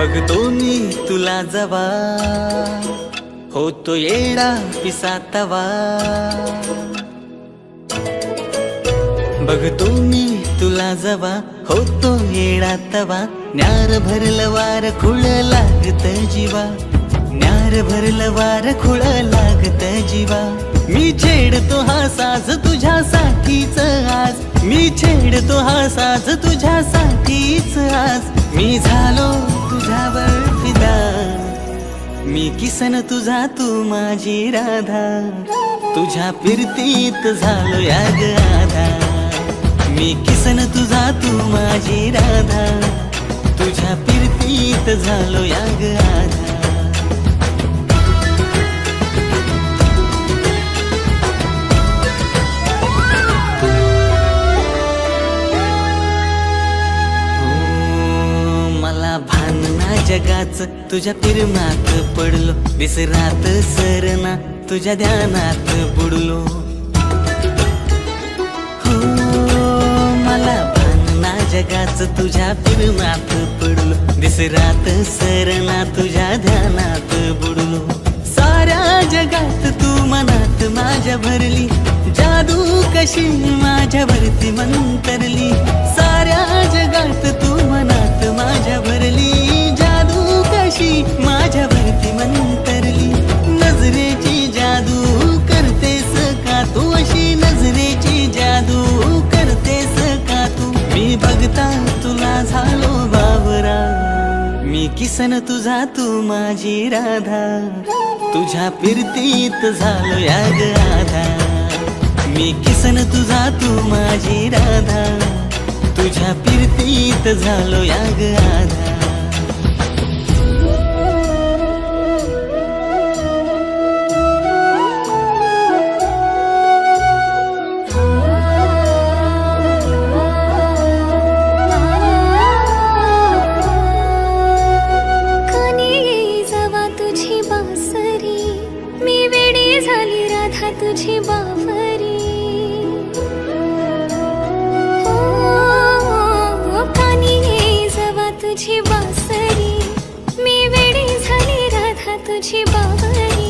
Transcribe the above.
बघतो मी तुला जवा. होतो येडा पिसातवा. बघतो मी तुला जवा. होतो येडा तवा. न्यार भरलं वार खुळ लागत जीवा. न्यार भरलं वार खुळ लागत जीवा. मी छेडतो हा साज तुझ्यासाठीच आज. मी छेडतो हा साज तुझ्यासाठीच आज. मी झालो तुझ्यावर फिदा. मी किसन तुझा तू माझी राधा. तुझ्या फिरतीत झालो या ग आधा. मी किसन तुझा तू माझी राधा. तुझ्या फिरतीत झालो या आधा. जगाच तुझ्या फिरमात पडलो. विसरात सरना तुझ्या ध्यानात बुडलो. हो मला भानना जगाच तुझ्या फिरमात पडलो. विसरात सरना तुझ्या ध्यानात बुडलो. साऱ्या जगात तू मनात माझ्या भरली. जादू कशी माझ्यावरती मंतरली. सन तुझा तू माझी राधा. तुझ्या फिरतीत झालो या ग आधा. मी किसन तुझा तू माझी राधा. तुझ्या फिरतीत झालो या ग आधा. हो, हो, हो, तुझी बासरी. मी वेडी झाली राधा तुझी बावरी